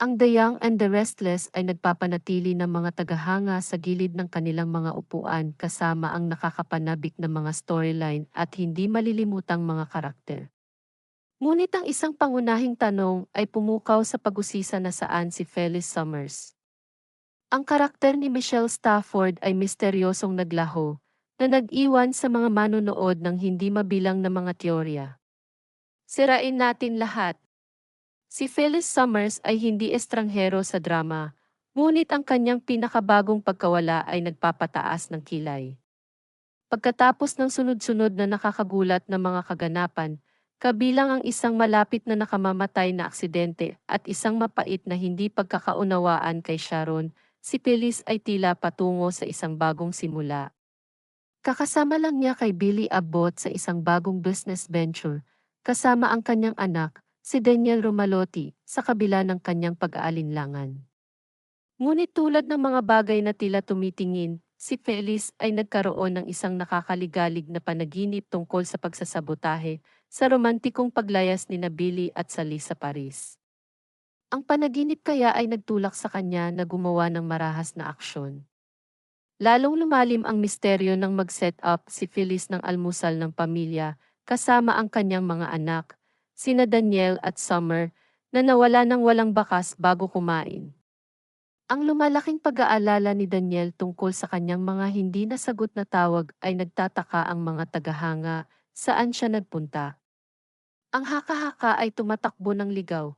Ang The Young and the Restless ay nagpapanatili ng mga tagahanga sa gilid ng kanilang mga upuan kasama ang nakakapanabik na mga storyline at hindi malilimutang mga karakter. Ngunit ang isang pangunahing tanong ay pumukaw sa pag-usisa na saan si Phyllis Summers. Ang karakter ni Michelle Stafford ay misteryosong naglaho na nag-iwan sa mga manonood ng hindi mabilang na mga teorya. Sirain natin lahat. Si Phyllis Summers ay hindi estranghero sa drama, ngunit ang kanyang pinakabagong pagkawala ay nagpapataas ng kilay. Pagkatapos ng sunod-sunod na nakakagulat na mga kaganapan, kabilang ang isang malapit na nakamamatay na aksidente at isang mapait na hindi pagkakaunawaan kay Sharon, si Phyllis ay tila patungo sa isang bagong simula. Kakasama lang niya kay Billy Abbott sa isang bagong business venture, kasama ang kanyang anak, si Daniel Romalotti, sa kabila ng kanyang pag-aalinlangan. Ngunit tulad ng mga bagay na tila tumitingin, si Felix ay nagkaroon ng isang nakakaligalig na panaginip tungkol sa pagsasabotahe sa romantikong paglayas ni na Billy at Sally sa Paris. Ang panaginip kaya ay nagtulak sa kanya na gumawa ng marahas na aksyon. Lalong lumalim ang misteryo ng mag-set up si Phyllis ng almusal ng pamilya kasama ang kanyang mga anak, sina Daniel at Summer, na nawala ng walang bakas bago kumain. Ang lumalaking pag-aalala ni Daniel tungkol sa kanyang mga hindi nasagot na tawag ay nagtataka ang mga tagahanga saan siya nagpunta. Ang haka-haka ay tumatakbo ng ligaw.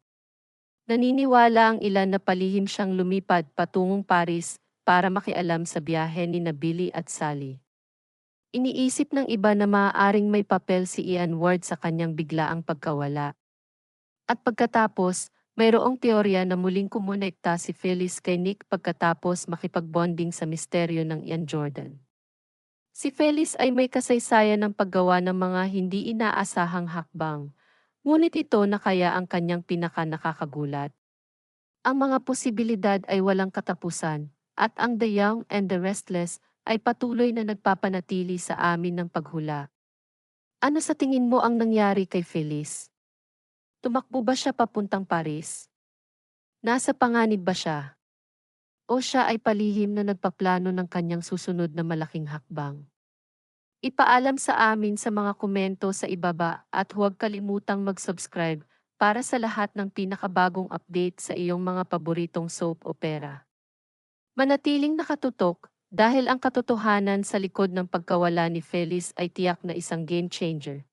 Naniniwala ang ilan na palihim siyang lumipad patungong Paris para makialam sa biyahe ni na Billy at Sally. Iniisip ng iba na maaaring may papel si Ian Ward sa kanyang biglaang pagkawala. At pagkatapos, mayroong teorya na muling kumonekta si Phyllis kay Nick pagkatapos makipagbonding sa misteryo ng Ian Jordan. Si Phyllis ay may kasaysayan ng paggawa ng mga hindi inaasahang hakbang, ngunit ito na kaya ang kanyang pinaka nakakagulat. Ang mga posibilidad ay walang katapusan, at ang The Young and the Restless ay patuloy na nagpapanatili sa amin ng paghula. Ano sa tingin mo ang nangyari kay Phyllis? Tumakbo ba siya papuntang Paris? Nasa panganib ba siya? O siya ay palihim na nagpaplano ng kanyang susunod na malaking hakbang? Ipaalam sa amin sa mga komento sa ibaba at huwag kalimutang mag-subscribe para sa lahat ng pinakabagong update sa iyong mga paboritong soap opera. Manatiling nakatutok dahil ang katotohanan sa likod ng pagkawala ni Felis ay tiyak na isang game changer.